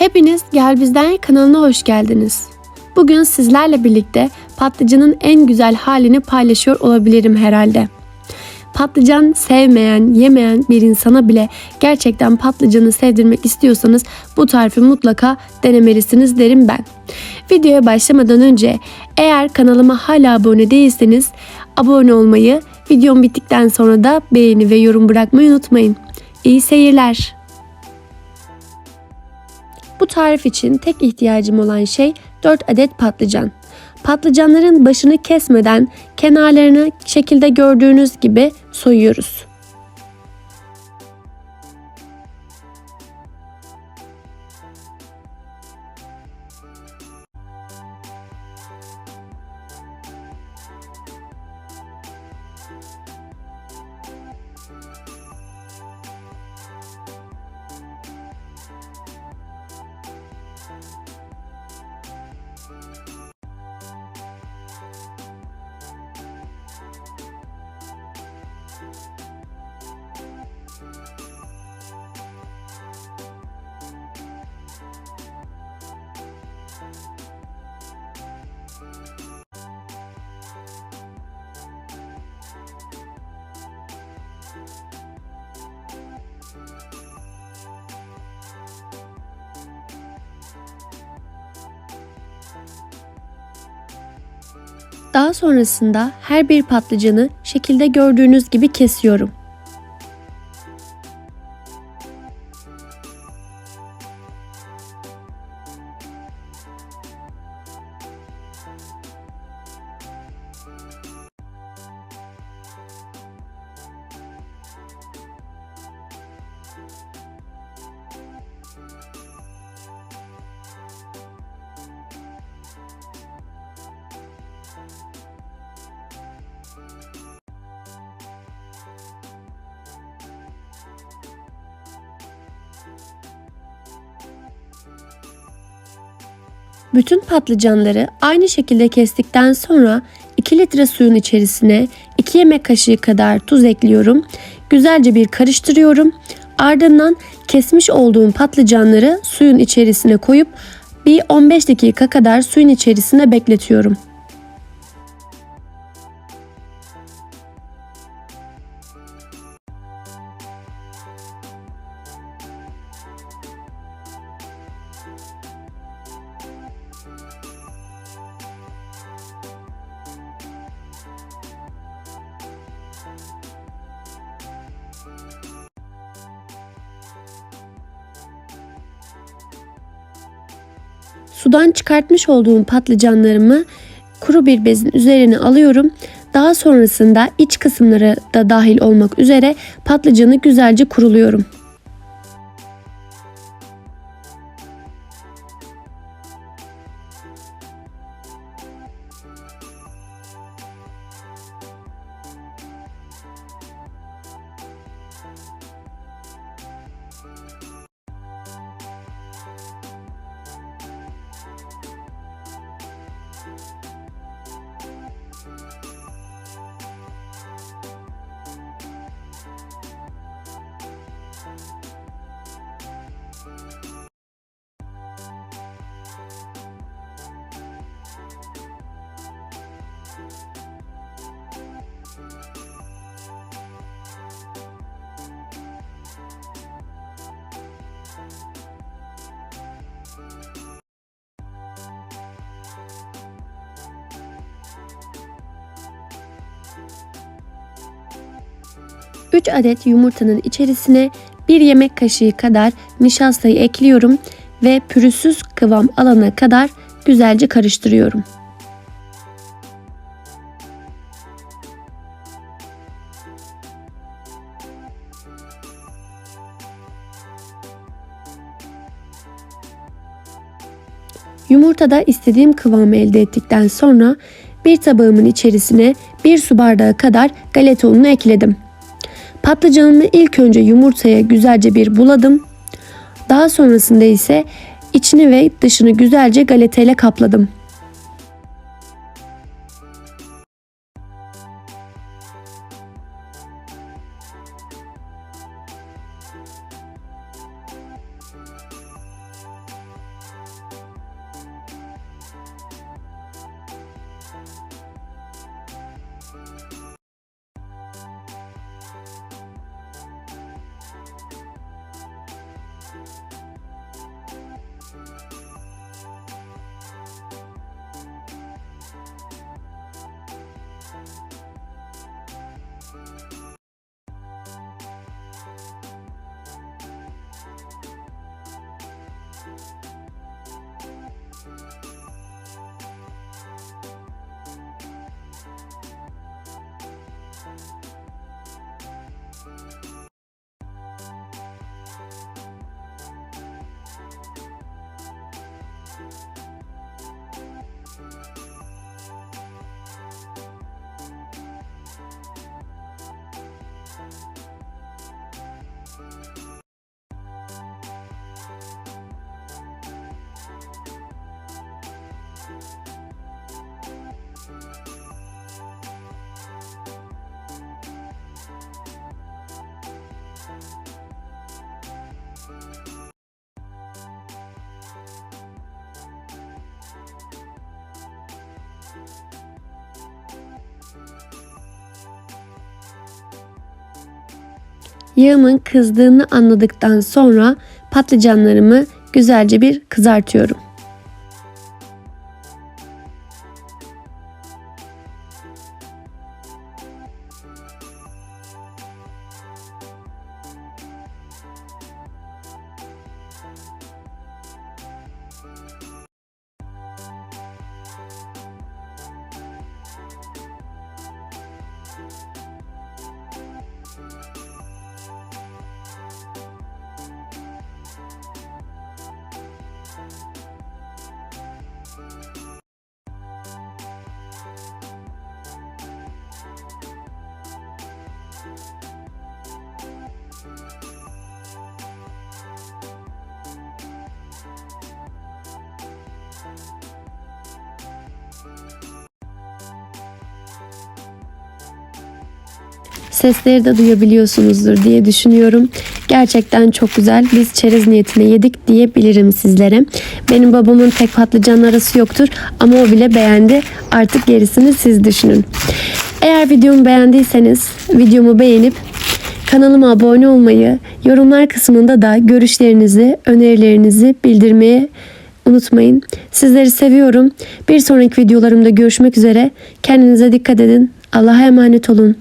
Hepiniz Gel Bizden kanalına hoş geldiniz. Bugün sizlerle birlikte patlıcanın en güzel halini paylaşıyor olabilirim herhalde. Patlıcan sevmeyen, yemeyen bir insana bile gerçekten patlıcanı sevdirmek istiyorsanız bu tarifi mutlaka denemelisiniz derim ben. Videoya başlamadan önce eğer kanalıma hala abone değilseniz abone olmayı, videom bittikten sonra da beğeni ve yorum bırakmayı unutmayın. İyi seyirler. Bu tarif için tek ihtiyacım olan şey 4 adet patlıcan. Patlıcanların başını kesmeden kenarlarını şekilde gördüğünüz gibi soyuyoruz. Daha sonrasında her bir patlıcanı şekilde gördüğünüz gibi kesiyorum. Bütün patlıcanları aynı şekilde kestikten sonra 2 litre suyun içerisine 2 yemek kaşığı kadar tuz ekliyorum. Güzelce bir karıştırıyorum. Ardından kesmiş olduğum patlıcanları suyun içerisine koyup bir 15 dakika kadar suyun içerisinde bekletiyorum. Sudan çıkartmış olduğum patlıcanlarımı kuru bir bezin üzerine alıyorum. Daha sonrasında iç kısımları da dahil olmak üzere patlıcanı güzelce kuruluyorum. Üç adet yumurtanın içerisine bir yemek kaşığı kadar nişastayı ekliyorum ve pürüzsüz kıvam alana kadar güzelce karıştırıyorum. Yumurtada istediğim kıvamı elde ettikten sonra bir tabağımın içerisine bir su bardağı kadar galeta ununu ekledim. Patlıcanımı ilk önce yumurtaya güzelce bir buladım. Daha sonrasında ise içini ve dışını güzelce galeta ile kapladım. Yağımın kızdığını anladıktan sonra patlıcanlarımı güzelce bir kızartıyorum. Sesleri de duyabiliyorsunuzdur diye düşünüyorum. Gerçekten çok güzel. Biz çerez niyetine yedik diyebilirim sizlere. Benim babamın pek patlıcan arası yoktur ama o bile beğendi. Artık gerisini siz düşünün. Eğer videomu beğendiyseniz videomu beğenip kanalıma abone olmayı, yorumlar kısmında da görüşlerinizi, önerilerinizi bildirmeyi unutmayın. Sizleri seviyorum. Bir sonraki videolarımda görüşmek üzere. Kendinize dikkat edin. Allah'a emanet olun.